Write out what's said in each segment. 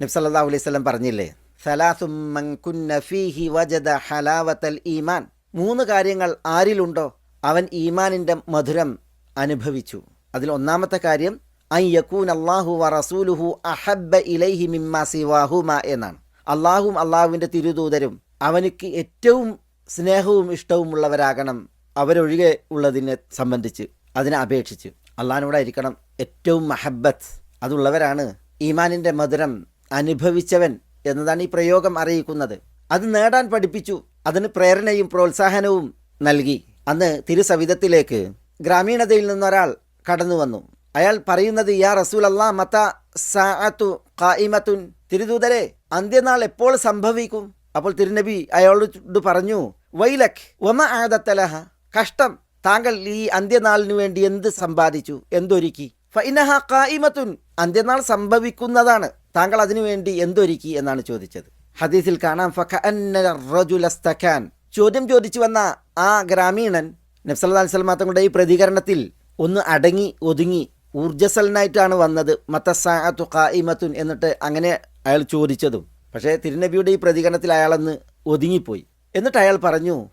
നബ്സല്ലാ അലൈഹി സ്വലം പറഞ്ഞില്ലേ? സലാസും മൻ കുന്ന വജദ ഈമാൻ. മൂന്ന് കാര്യങ്ങൾ ആരിലുണ്ടോ അവൻ ഈമാനിന്റെ മധുരം അനുഭവിച്ചു. അതിൽ ഒന്നാമത്തെ കാര്യം ഐ യക്കൂൻ അള്ളാഹു വ റസൂലുഹു അഹബ്ബ ഇലൈഹി മിമ്മ സിവാഹുമ എന്നാണ്. അള്ളാഹും അള്ളാഹുവിന്റെ തിരുദൂതരും അവനിക്ക് ഏറ്റവും സ്നേഹവും ഇഷ്ടവുമുള്ളവരാകണം അവരൊഴികെ ഉള്ളതിനെ സംബന്ധിച്ച് അതിനെ അപേക്ഷിച്ച്. അള്ളാഹിനോടായിരിക്കണം ഏറ്റവും മഹബത്ത് അതുള്ളവരാണ് ഈമാനിന്റെ മധുരം അനുഭവിച്ചവൻ എന്നതാണ് ഈ പ്രയോഗം അറിയിക്കുന്നത്. അത് നേടാൻ പഠിപ്പിച്ചു. അതിന് പ്രേരണയും പ്രോത്സാഹനവും നൽകി. അന്ന് തിരുസവിധത്തിലേക്ക് ഗ്രാമീണതയിൽ നിന്നൊരാൾ കടന്നു വന്നു അയാൾ പറയുന്നത് യാ റസൂൽ അള്ളാ മത സാഅത്തു ഖായിമത്തുൻ തിരുദൂതരെ അന്ത്യനാൾ എപ്പോൾ സംഭവിക്കും? അപ്പോൾ തിരുനബി അയാളോട് പറഞ്ഞു വൈലക് വമ ആദത്തലഹ കഷ്ടം. താങ്കൾ ഈ അന്ത്യനാളിനു വേണ്ടി എന്ത് സമ്പാദിച്ചു? എന്തൊരുക്കി? ഫൈനഹ ഖായിമത്തുൻ അന്ത്യനാൾ സംഭവിക്കുന്നതാണ്. താങ്കൾ അതിനു വേണ്ടി എന്തൊരുക്കി എന്നാണ് ചോദിച്ചത്. ഹദീസിൽ കാണാം ചോദ്യം ചോദിച്ചു വന്ന ആ ഗ്രാമീണൻ നബ്സല്ലാ അലിസ്ലാം തങ്ങളുടെ ഈ പ്രതികരണത്തിൽ ഒന്ന് അടങ്ങി ഒതുങ്ങി ഊർജസ്വലനായിട്ടാണ് വന്നത്. മത്തസാഅത്തു എന്നിട്ട് അങ്ങനെ അയാൾ ചോദിച്ചതും. പക്ഷേ തിരുനബിയുടെ ഈ പ്രതികരണത്തിൽ അയാളെന്ന് ഒതുങ്ങിപ്പോയി. എന്നിട്ട് അയാൾ പറഞ്ഞു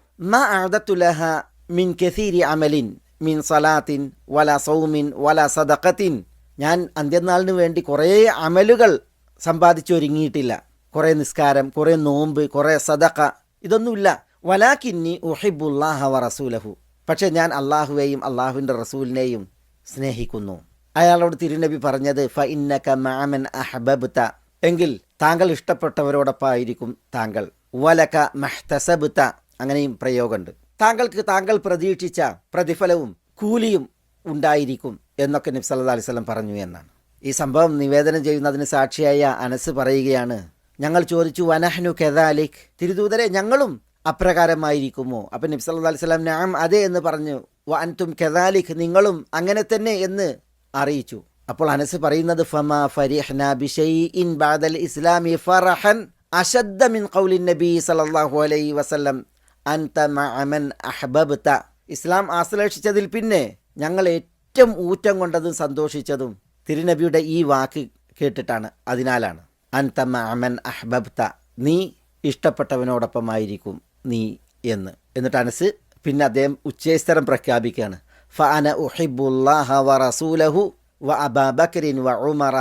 മിൻ കസീരി അമലിൻ മിൻ സലാത്തിൻ വല സൗമിൻ വല സദക്കത്തിൻ ഞാൻ അന്ത്യനാളിന് വേണ്ടി കുറേ അമലുകൾ സമ്പാദിച്ചൊരുങ്ങിയിട്ടില്ല. കുറേ നിസ്കാരം കുറേ നോമ്പ് കുറേ സദക്ക ഇതൊന്നുമില്ല. വലാക്കിന്നി ഉഹിബുല്ലാഹ റസൂലഹു. പക്ഷേ ഞാൻ അള്ളാഹുവേയും അള്ളാഹുവിന്റെ റസൂലിനെയും സ്നേഹിക്കുന്നു. അയാളോട് തിരുനബി പറഞ്ഞത് ഫ ഇന്നക മാമൻ അഹബബ്ത. എങ്കിൽ താങ്കൾ ഇഷ്ടപ്പെട്ടവരോടൊപ്പമായിരിക്കും താങ്കൾ. വലക മഹ്തസബുത്ത അങ്ങനെയും പ്രയോഗമുണ്ട്. താങ്കൾക്ക് താങ്കൾ പ്രതീക്ഷിച്ച പ്രതിഫലവും കൂലിയും ഉണ്ടായിരിക്കും എന്നൊക്കെ നബി അലൈവല്ലം പറഞ്ഞു എന്നാണ്. ഈ സംഭവം നിവേദനം ചെയ്യുന്നതിന് സാക്ഷിയായ അനസ് പറയുകയാണ് ഞങ്ങൾ ചോദിച്ചു വനഹ്നു കെദാലിഖ് തിരുദൂതരെ ഞങ്ങളും അപ്രകാരമായിരിക്കുമോ? അപ്പം നബി സല്ലല്ലാഹു അലൈഹി വസല്ലം നാം അതെ എന്ന് പറഞ്ഞു വ അൻതും കെദാലിഖ് നിങ്ങളും അങ്ങനെ തന്നെ എന്ന് അറിയിച്ചു. അപ്പോൾ അനസ് പറയുന്നത് ഫമാ ഫരിഹ്ന ബിഷൈഇൻ ബാദൽ ഇസ്ലാമി ഫറഹൻ അശദ്ദ മിൻ ഖൗലിൻ നബി സല്ലല്ലാഹു അലൈഹി വസല്ലം അൻത മഅമൻ അഹ്ബബ്ത. ഇസ്ലാം ആശ്ലേഷിച്ചതിൽ പിന്നെ ഞങ്ങൾ ഏറ്റവും ഊറ്റം കൊണ്ടതും സന്തോഷിച്ചതും തിരുനബിയുടെ ഈ വാക്ക് കേട്ടിട്ടാണ്. അതിനാലാണ്. അൻതമ്മ അമൻ അഹ്ബബ്ത. നീ ഇഷ്ടപ്പെട്ടവനോടൊപ്പമായിരിക്കും നീ എന്ന്. എന്നിട്ട് അനസ് പിന്നെ അദ്ദേഹം ഉച്ചേസ്തരം പ്രഖ്യാപിക്കുകയാണ്. ഫഅന ഉഹിബുല്ലാഹ വ റസൂലഹു വ അബാബക്കരിൻ വ ഉമറ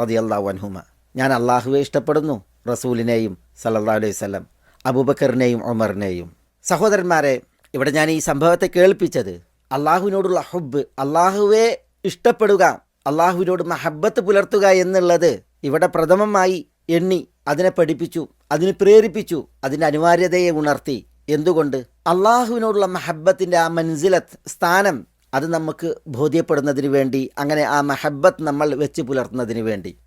റളിയല്ലാഹു അൻഹുമ. ഞാൻ അള്ളാഹുവെ ഇഷ്ടപ്പെടുന്നു റസൂലിനെയും സല്ലാ അലൈഹി സ്വലം അബൂബക്കറിനെയും ഉമറിനെയും. സഹോദരന്മാരെ ഇവിടെ ഞാൻ ഈ സംഭവത്തെ കേൾപ്പിച്ചത് അള്ളാഹുവിനോടുള്ള ഹുബ് അള്ളാഹുവെ ഇഷ്ടപ്പെടുക അള്ളാഹുവിനോട് മഹബത്ത് പുലർത്തുക എന്നുള്ളത് ഇവിടെ പ്രഥമമായി എണ്ണി അതിനെ പഠിപ്പിച്ചു അതിന് പ്രേരിപ്പിച്ചു അതിന്റെ അനിവാര്യതയെ ഉണർത്തി. എന്തുകൊണ്ട്? അള്ളാഹുവിനോടുള്ള മഹബത്തിന്റെ ആ മൻസിലത്ത് സ്ഥാനം അത് നമുക്ക് ബോധ്യപ്പെടുന്നതിന് വേണ്ടി അങ്ങനെ ആ മഹബത്ത് നമ്മൾ വെച്ച് പുലർത്തുന്നതിന് വേണ്ടി.